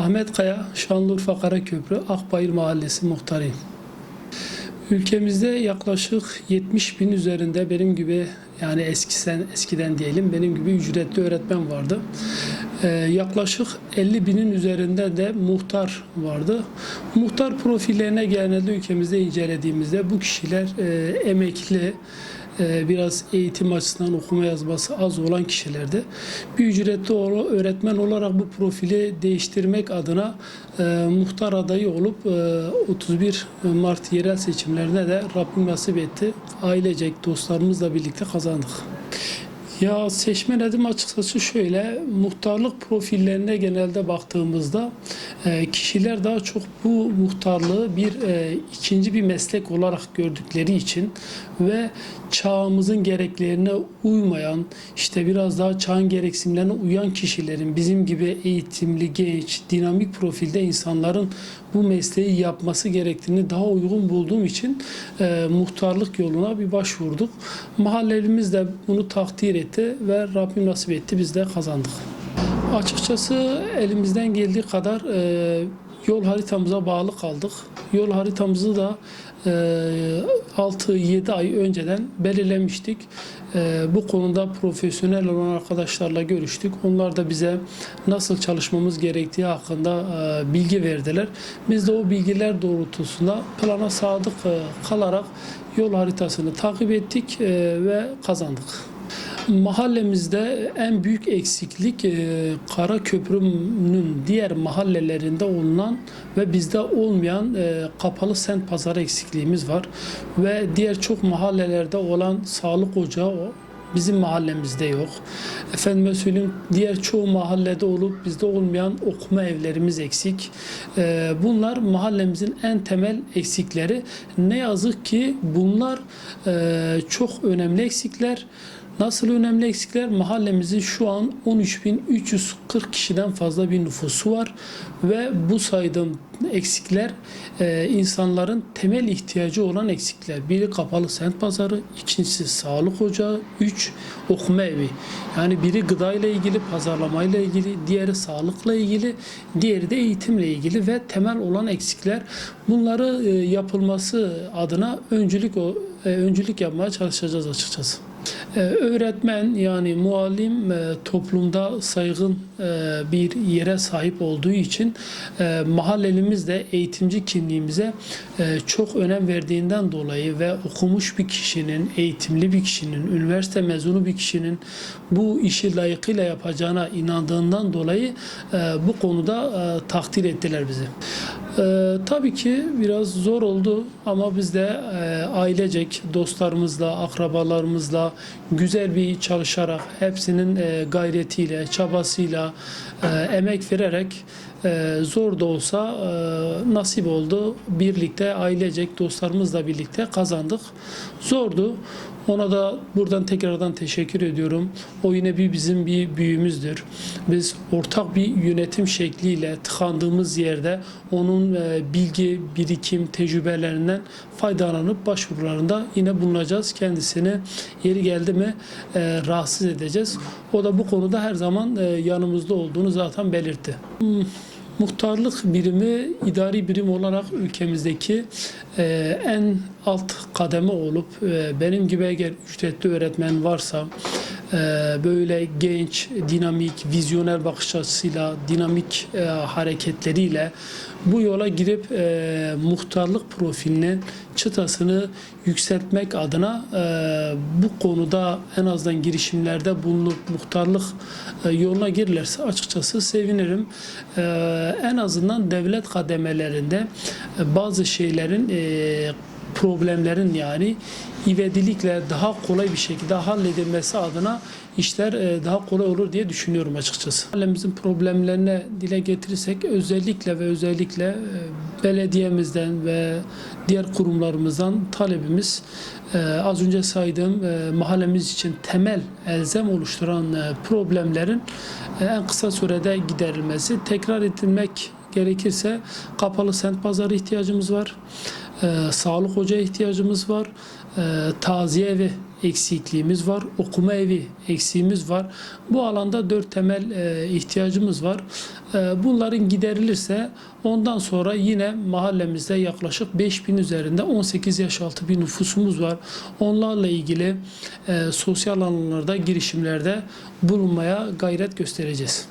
Ahmet Kaya, Şanlıurfa Karaköprü, Akbayır Mahallesi muhtarıyım. Ülkemizde yaklaşık 70 bin üzerinde benim gibi yani eskiden eskiden diyelim benim gibi ücretli öğretmen vardı. Ee, yaklaşık 50 binin üzerinde de muhtar vardı. Muhtar profillerine genelde ülkemizde incelediğimizde bu kişiler e, emekli, biraz eğitim açısından okuma yazması az olan kişilerdi. Bir ücretli öğretmen olarak bu profili değiştirmek adına e, muhtar adayı olup e, 31 Mart yerel seçimlerine de Rabbim nasip etti. Ailecek dostlarımızla birlikte kazandık. Ya seçmen edim açıkçası şöyle, muhtarlık profillerine genelde baktığımızda e, kişiler daha çok bu muhtarlığı bir e, ikinci bir meslek olarak gördükleri için ve çağımızın gereklerine uymayan, işte biraz daha çağın gereksinimlerine uyan kişilerin bizim gibi eğitimli, genç, dinamik profilde insanların bu mesleği yapması gerektiğini daha uygun bulduğum için e, muhtarlık yoluna bir başvurduk. Mahallelimiz de bunu takdir etti ve Rabbim nasip etti biz de kazandık. Açıkçası elimizden geldiği kadar e, yol haritamıza bağlı kaldık. Yol haritamızı da e, 6-7 ay önceden belirlemiştik. E, bu konuda profesyonel olan arkadaşlarla görüştük. Onlar da bize nasıl çalışmamız gerektiği hakkında e, bilgi verdiler. Biz de o bilgiler doğrultusunda plana sadık e, kalarak yol haritasını takip ettik e, ve kazandık. Mahallemizde en büyük eksiklik e, Kara Köprü'nün diğer mahallelerinde olunan ve bizde olmayan e, kapalı sent pazarı eksikliğimiz var. Ve diğer çok mahallelerde olan sağlık ocağı. Bizim mahallemizde yok. Efendime söyleyeyim diğer çoğu mahallede olup bizde olmayan okuma evlerimiz eksik. Ee, bunlar mahallemizin en temel eksikleri. Ne yazık ki bunlar e, çok önemli eksikler. Nasıl önemli eksikler? Mahallemizin şu an 13.340 kişiden fazla bir nüfusu var ve bu saydığım eksikler e, insanların temel ihtiyacı olan eksikler. Biri kapalı sent pazarı, ikincisi sağlık ocağı, üç okuma evi. Yani biri gıdayla ilgili, pazarlamayla ilgili, diğeri sağlıkla ilgili, diğeri de eğitimle ilgili ve temel olan eksikler. Bunları e, yapılması adına öncülük o- e, öncülük yapmaya çalışacağız açıkçası. Ee, Öğretmen yani muallim e, toplumda saygın e, bir yere sahip olduğu için e, mahallelimiz de eğitimci kimliğimize e, çok önem verdiğinden dolayı ve okumuş bir kişinin, eğitimli bir kişinin, üniversite mezunu bir kişinin bu işi layıkıyla yapacağına inandığından dolayı bu konuda e, takdir ettiler bizi. Ee, tabii ki biraz zor oldu ama biz de e, ailecek dostlarımızla, akrabalarımızla güzel bir çalışarak hepsinin e, gayretiyle, çabasıyla, e, emek vererek zor da olsa e, nasip oldu. Birlikte ailecek dostlarımızla birlikte kazandık. Zordu. Ona da buradan tekrardan teşekkür ediyorum. O yine bir bizim bir büyüğümüzdür. Biz ortak bir yönetim şekliyle tıkandığımız yerde onun e, bilgi, birikim, tecrübelerinden faydalanıp başvurularında yine bulunacağız. Kendisini yeri geldi mi e, rahatsız edeceğiz. O da bu konuda her zaman yanımızda olduğunu zaten belirtti. Muhtarlık birimi idari birim olarak ülkemizdeki e, en alt kademe olup e, benim gibi eğer ücretli öğretmen varsa böyle genç, dinamik, vizyoner bakış açısıyla, dinamik e, hareketleriyle bu yola girip e, muhtarlık profilinin çıtasını yükseltmek adına e, bu konuda en azından girişimlerde bulunup muhtarlık e, yoluna girirlerse açıkçası sevinirim. E, en azından devlet kademelerinde e, bazı şeylerin e, problemlerin yani ivedilikle daha kolay bir şekilde halledilmesi adına işler e, daha kolay olur diye düşünüyorum açıkçası. Mahallemizin problemlerine dile getirirsek özellikle ve özellikle e, belediyemizden ve diğer kurumlarımızdan talebimiz e, az önce saydığım mahallemiz için temel elzem oluşturan problemlerin en kısa sürede giderilmesi, tekrar edilmek gerekirse kapalı sent pazarı ihtiyacımız var. Ee, sağlık ocağı ihtiyacımız var. Ee, taziye evi eksikliğimiz var. Okuma evi eksiğimiz var. Bu alanda dört temel e, ihtiyacımız var. Ee, bunların giderilirse ondan sonra yine mahallemizde yaklaşık 5000 üzerinde 18 yaş altı bir nüfusumuz var. Onlarla ilgili e, sosyal alanlarda girişimlerde bulunmaya gayret göstereceğiz.